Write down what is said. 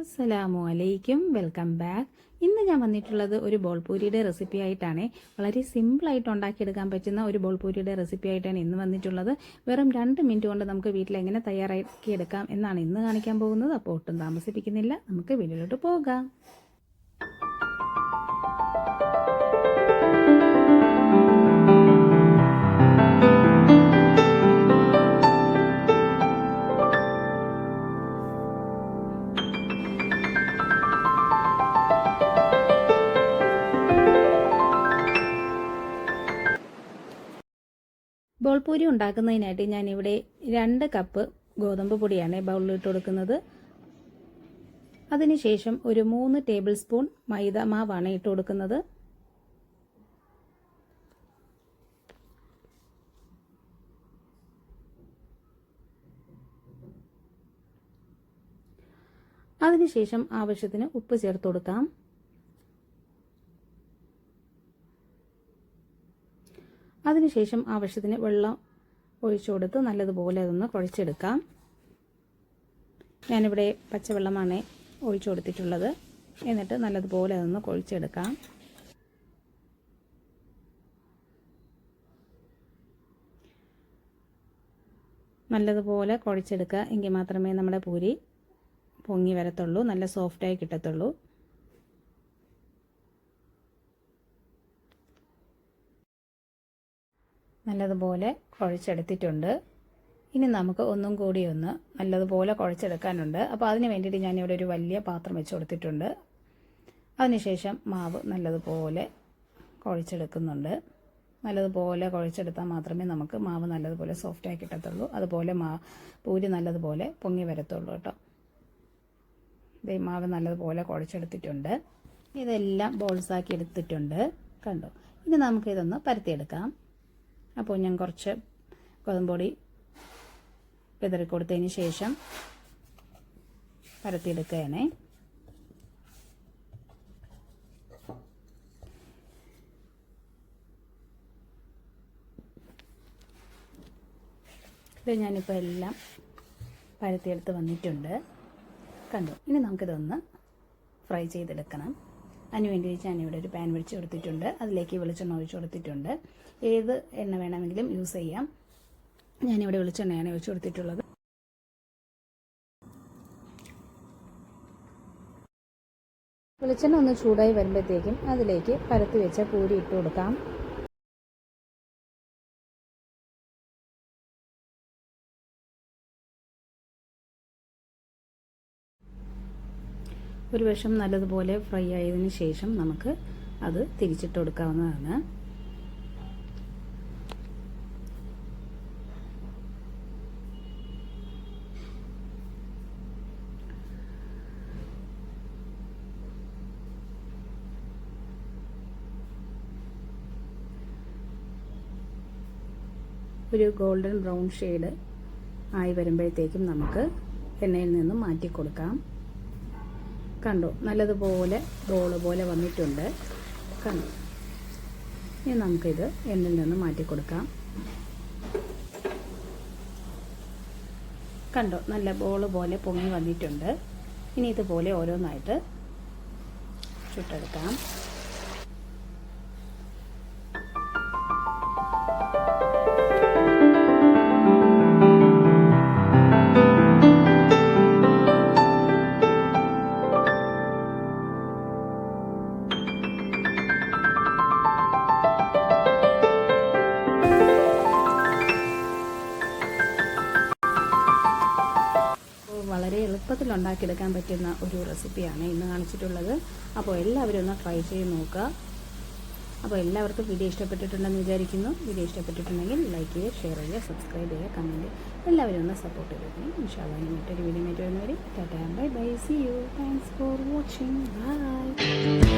അസ്സലാമു അലൈക്കും welcome back. ഇന്ന് ഞാൻ വന്നിട്ടുള്ളത് ഒരു ബോൾപൂരിയുടെ റെസിപ്പി ആയിട്ടാണ്. വളരെ സിമ്പിളായിട്ട് ഉണ്ടാക്കിയെടുക്കാൻ പറ്റുന്ന ഒരു ബോൾപൂരിയുടെ റെസിപ്പി ആയിട്ടാണ് ഇന്ന് വന്നിട്ടുള്ളത്. വെറും രണ്ട് മിനിറ്റ് കൊണ്ട് നമുക്ക് വീട്ടിൽ എങ്ങനെ തയ്യാറാക്കിയെടുക്കാം എന്നാണ് ഇന്ന് കാണിക്കാൻ പോകുന്നത്. അപ്പോൾ ഒട്ടും താമസിപ്പിക്കുന്നില്ല. നമുക്ക് വീട്ടിലോട്ട് പോകാം. ബോൾപൂരി ഉണ്ടാക്കുന്നതിനായിട്ട് ഞാനിവിടെ രണ്ട് കപ്പ് ഗോതമ്പ് പൊടിയാണ് ബൗളിലിട്ട് കൊടുക്കുന്നത്. അതിനുശേഷം ഒരു മൂന്ന് ടേബിൾ സ്പൂൺ മൈദ മാവാണ് ഇട്ട് കൊടുക്കുന്നത്. അതിനുശേഷം ആവശ്യത്തിന് ഉപ്പ് ചേർത്ത് കൊടുക്കാം. അതിനുശേഷം ആവശ്യത്തിന് വെള്ളം ഒഴിച്ചു കൊടുത്ത് നല്ലതുപോലെ അതൊന്ന് കുഴച്ചെടുക്കാം. ഞാനിവിടെ പച്ചവെള്ളമാണ് ഒഴിച്ചു കൊടുത്തിട്ടുള്ളത്. എന്നിട്ട് നല്ലതുപോലെ അതൊന്ന് കുഴച്ചെടുക്കാം. നല്ലതുപോലെ കുഴച്ചെടുക്കുക എങ്കിൽ മാത്രമേ നമ്മുടെ പൂരി പൊങ്ങി വരത്തുള്ളൂ. നല്ല സോഫ്റ്റായി കിട്ടത്തുള്ളൂ. നല്ലതുപോലെ കുഴച്ചെടുത്തിട്ടുണ്ട്. ഇനി നമുക്ക് ഒന്നും കൂടി ഒന്ന് നല്ലതുപോലെ കുഴച്ചെടുക്കാനുണ്ട്. അപ്പോൾ അതിന് വേണ്ടിയിട്ട് ഞാനിവിടെ ഒരു വലിയ പാത്രം വെച്ച് കൊടുത്തിട്ടുണ്ട്. അതിനുശേഷം മാവ് നല്ലതുപോലെ കുഴച്ചെടുക്കുന്നുണ്ട്. നല്ലതുപോലെ കുഴച്ചെടുത്താൽ മാത്രമേ നമുക്ക് മാവ് നല്ലതുപോലെ സോഫ്റ്റായി കിട്ടത്തുള്ളൂ. അതുപോലെ മാ പൂരി നല്ലതുപോലെ പൊങ്ങി വരത്തുള്ളൂ കേട്ടോ. ഇതേ മാവ് നല്ലതുപോലെ കുഴച്ചെടുത്തിട്ടുണ്ട്. ഇതെല്ലാം ബോൾസാക്കി എടുത്തിട്ടുണ്ട്. കണ്ടോ? ഇനി നമുക്കിതൊന്ന് പരത്തിയെടുക്കാം. അപ്പോൾ ഞാൻ കുറച്ച് ഗോതമ്പൊടി വിതറി കൊടുത്തതിന് ശേഷം പരത്തിയെടുക്കുകയാണേ. ഇത് ഞാനിപ്പോൾ എല്ലാം പരത്തിയെടുത്ത് വന്നിട്ടുണ്ട്. കണ്ടു? ഇനി നമുക്കിതൊന്ന് ഫ്രൈ ചെയ്തെടുക്കണം. അതിനുവേണ്ടി ഇവിടെ ഒരു പാൻ വെച്ച് കൊടുത്തിട്ടുണ്ട്. അതിലേക്ക് വെളിച്ചെണ്ണ ഒഴിച്ച് കൊടുത്തിട്ടുണ്ട്. ഏത് എണ്ണ വേണമെങ്കിലും യൂസ് ചെയ്യാം. ഞാനിവിടെ വെളിച്ചെണ്ണയാണ് ഒഴിച്ച് കൊടുത്തിട്ടുള്ളത്. വെളിച്ചെണ്ണ ഒന്ന് ചൂടായി വരുമ്പോഴത്തേക്കും അതിലേക്ക് പരത്തി വെച്ച പൂരി ഇട്ട് കൊടുക്കാം. ഒരു വശം നല്ലതുപോലെ ഫ്രൈ ആയതിനു ശേഷം നമുക്ക് അത് തിരിച്ചിട്ട് കൊടുക്കാവുന്നതാണ്. ഒരു ഗോൾഡൻ ബ്രൗൺ ഷെയ്ഡ് ആയി വരുമ്പോഴത്തേക്കും നമുക്ക് എണ്ണയിൽ നിന്നും മാറ്റി കൊടുക്കാം കണ്ടു. നല്ലതുപോലെ റോൾ പോലെ വന്നിട്ടുണ്ട്. കണ്ടു. ഇനി നമുക്കിത് എണ്ണിൽ നിന്ന് മാറ്റി കൊടുക്കാം. കണ്ടോ. നല്ല ബോൾ പോലെ പൊങ്ങി വന്നിട്ടുണ്ട്. ഇനി ഇതുപോലെ ഓരോന്നായിട്ട് ചുട്ടെടുക്കാം. എളുപ്പത്തിൽ ഉണ്ടാക്കിയെടുക്കാൻ പറ്റുന്ന ഒരു റെസിപ്പിയാണ് ഇന്ന് കാണിച്ചിട്ടുള്ളത്. അപ്പോൾ എല്ലാവരും ഒന്ന് ട്രൈ ചെയ്ത് നോക്കുക. അപ്പോൾ എല്ലാവർക്കും വീഡിയോ ഇഷ്ടപ്പെട്ടിട്ടുണ്ടെന്ന് വിചാരിക്കുന്നു. വീഡിയോ ഇഷ്ടപ്പെട്ടിട്ടുണ്ടെങ്കിൽ ലൈക്ക് ചെയ്യുക ഷെയർ ചെയ്യുക സബ്സ്ക്രൈബ് ചെയ്യുക കമന്റ് എല്ലാവരും ഒന്ന് സപ്പോർട്ട് ചെയ്തേക്കണം ഇൻഷാല്ലാ മറ്റൊരു വീഡിയോ മറ്റൊരു വരുന്നവരെ. Tata bye bye see you thanks for watching bye